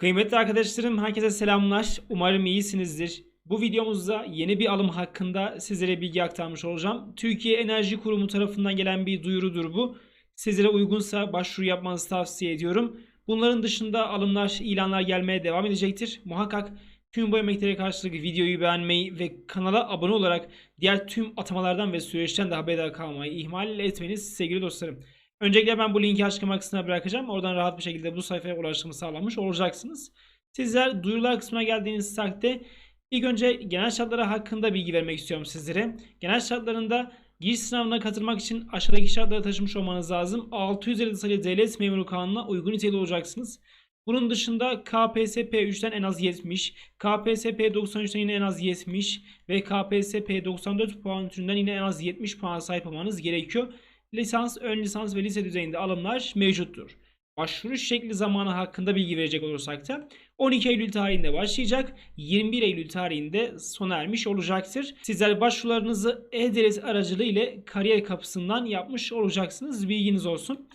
Kıymetli arkadaşlarım, herkese selamlar. Umarım iyisinizdir. Bu videomuzda yeni bir alım hakkında sizlere bilgi aktarmış olacağım. Türkiye Enerji Kurumu tarafından gelen bir duyurudur bu. Sizlere uygunsa başvuru yapmanızı tavsiye ediyorum. Bunların dışında alımlar, ilanlar gelmeye devam edecektir. Muhakkak tüm bu emeklere karşılık videoyu beğenmeyi ve kanala abone olarak diğer tüm atamalardan ve süreçten de haberdar kalmayı ihmal etmeniz sevgili dostlarım. Öncelikle ben bu linki açıklama kısmına bırakacağım. Oradan rahat bir şekilde bu sayfaya ulaşımı sağlamış olacaksınız. Sizler duyurular kısmına geldiğiniz takdirde ilk önce genel şartları hakkında bilgi vermek istiyorum sizlere. Genel şartlarında giriş sınavına katılmak için aşağıdaki şartları taşımış olmanız lazım. 650 sayılı devlet memuru kanununa uygun niteliği olacaksınız. Bunun dışında KPSP 3'ten en az 70, KPSP 93'ten yine en az 70 ve KPSP 94 puan türünden yine en az 70 puan sahip olmanız gerekiyor lisans, ön lisans ve lise düzeyinde alımlar mevcuttur. Başvuru şekli zamanı hakkında bilgi verecek olursak da 12 Eylül tarihinde başlayacak, 21 Eylül tarihinde sona ermiş olacaktır. Sizler başvurularınızı e-devlet aracılığı ile kariyer kapısından yapmış olacaksınız. Bilginiz olsun.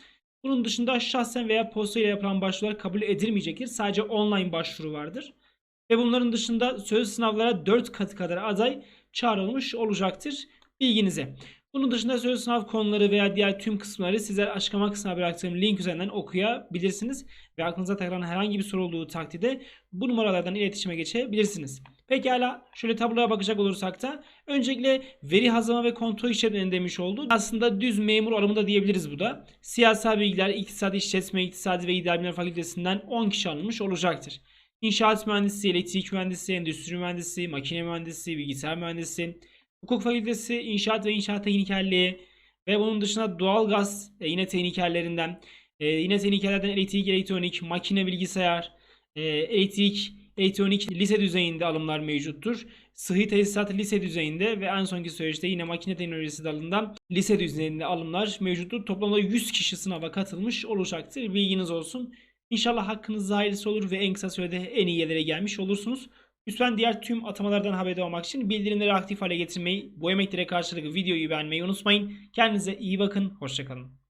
Bunun dışında şahsen veya posta ile yapılan başvurular kabul edilmeyecektir. Sadece online başvuru vardır. Ve bunların dışında söz sınavlara 4 katı kadar aday çağrılmış olacaktır. Bilginize. Bunun dışında söz sınav konuları veya diğer tüm kısımları sizler açıklama kısmına bıraktığım link üzerinden okuyabilirsiniz. Ve aklınıza takılan herhangi bir soru olduğu takdirde bu numaralardan iletişime geçebilirsiniz. Pekala şöyle tabloya bakacak olursak da öncelikle veri hazırlama ve kontrol işlemlerini demiş oldu. Aslında düz memur alımında diyebiliriz bu da. Siyasal bilgiler, iktisat, işletme, iktisadi ve idari bilimler fakültesinden 10 kişi alınmış olacaktır. İnşaat mühendisi, elektrik mühendisi, endüstri mühendisi, makine mühendisi, bilgisayar mühendisi, Hukuk fakültesi inşaat ve inşaat teknikerliği ve bunun dışında doğalgaz e, yine teknikerlerinden e, yine teknikerlerden elektrik, elektronik, makine, bilgisayar, e, elektrik, elektronik lise düzeyinde alımlar mevcuttur. Sıhhi tesisat lise düzeyinde ve en sonki süreçte yine makine teknolojisi dalından lise düzeyinde alımlar mevcuttur. Toplamda 100 kişi sınava katılmış olacaktır. Bilginiz olsun. İnşallah hakkınız hayırlısı olur ve en kısa sürede en iyi yerlere gelmiş olursunuz. Lütfen diğer tüm atamalardan haberdar olmak için bildirimleri aktif hale getirmeyi, bu emeklere karşılık videoyu beğenmeyi unutmayın. Kendinize iyi bakın, hoşçakalın.